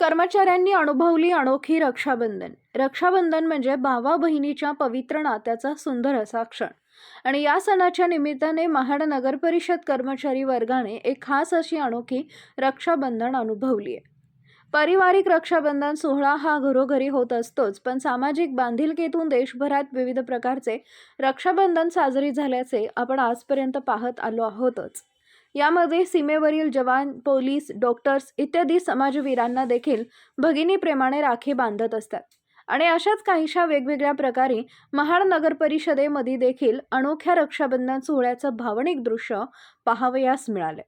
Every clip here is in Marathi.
कर्मचाऱ्यांनी अनुभवली अनोखी रक्षाबंधन. रक्षाबंधन म्हणजे भावा बहिणीच्या पवित्र नात्याचा सुंदर असा क्षण. आणि या सणाच्या निमित्ताने महाड नगर परिषद कर्मचारी वर्गाने एक खास अशी अनोखी रक्षाबंधन अनुभवली आहे. पारिवारिक रक्षाबंधन सोहळा हा घरोघरी होत असतोच पण सामाजिक बांधिलकीतून देशभरात विविध प्रकारचे रक्षाबंधन साजरी झाल्याचे आपण आजपर्यंत पाहत आलो आहोतच. यामध्ये सीमेवरील जवान पोलीस डॉक्टर्स इत्यादी समाजवीरांना देखील भगिनीप्रेमाने राखी बांधत असतात. आणि अशाच काहीशा वेगवेगळ्या प्रकारे महाड नगर परिषदेमध्ये देखील अनोख्या रक्षाबंधन सोहळ्याचं भावनिक दृश्य पाहावयास मिळाले.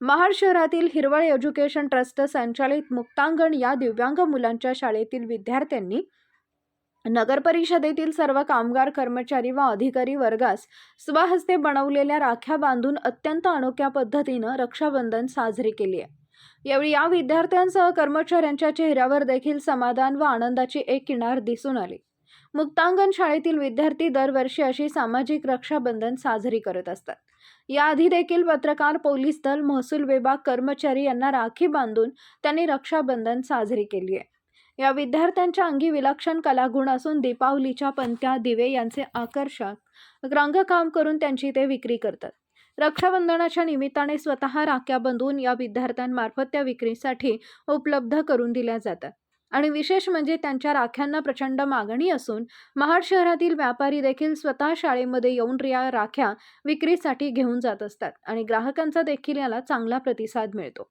महाड शहरातील हिरवळ एज्युकेशन ट्रस्ट संचालित मुक्तांगण या दिव्यांग मुलांच्या शाळेतील विद्यार्थ्यांनी नगर परिषदेतील सर्व कामगार कर्मचारी व अधिकारी वर्गास स्वहस्ते बनवलेल्या राख्या बांधून अत्यंत अनोख्या पद्धतीनं रक्षाबंधन साजरी केली. आहे यावेळी या विद्यार्थ्यांसह कर्मचाऱ्यांच्या चेहऱ्यावर देखील समाधान व आनंदाची एक किनार दिसून आली. मुक्तांगण शाळेतील विद्यार्थी दरवर्षी अशी सामाजिक रक्षाबंधन साजरी करत असतात. याआधी देखील पत्रकार पोलीस दल महसूल विभाग कर्मचारी यांना राखी बांधून त्यांनी रक्षाबंधन साजरी केली आहे. या विद्यार्थ्यांच्या अंगी विलक्षण कलागुण असून दीपावलीच्या पंत्या दिवे यांचे आकर्षक रंगकाम करून त्यांची ते विक्री करतात. रक्षाबंधनाच्या निमित्ताने स्वतः राख्या बांधून या विद्यार्थ्यांमार्फत त्या विक्रीसाठी उपलब्ध करून दिल्या जातात. आणि विशेष म्हणजे त्यांच्या राख्यांना प्रचंड मागणी असून महाड शहरातील व्यापारी देखील स्वतः शाळेमध्ये येऊन या राख्या विक्रीसाठी घेऊन जात असतात आणि ग्राहकांचा देखील याला चांगला प्रतिसाद मिळतो.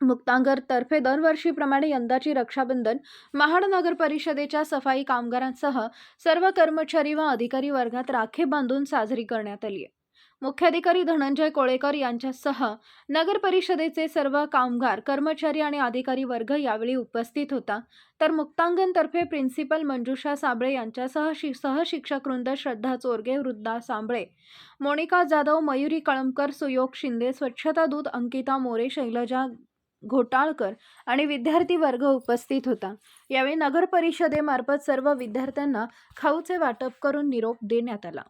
मुक्तांगर तर्फे दरवर्षीप्रमाणे यंदाची रक्षाबंधन महाड नगर परिषदेच्या सफाई कामगारांसह सर्व कर्मचारी व अधिकारी वर्गात राखे बांधून साजरी करण्यात आली आहे. मुख्याधिकारी धनंजय कोळेकर यांच्यासह नगर परिषदेचे सर्व कामगार कर्मचारी आणि अधिकारी वर्ग यावेळी उपस्थित होता. तर मुक्तांगणतर्फे प्रिन्सिपल मंजुषा साबळे यांच्यासह शि सहशिक्षकवृंद श्रद्धा चोरगे वृद्धा सांबळे मोनिका जाधव मयुरी कळमकर सुयोग शिंदे स्वच्छता दूत अंकिता मोरे शैलजा घोटाळकर आणि विद्यार्थी वर्ग उपस्थित होता. यावेळी नगर परिषदेमार्फत सर्व विद्यार्थ्यांना खाऊचे वाटप करून निरोप देण्यात आला.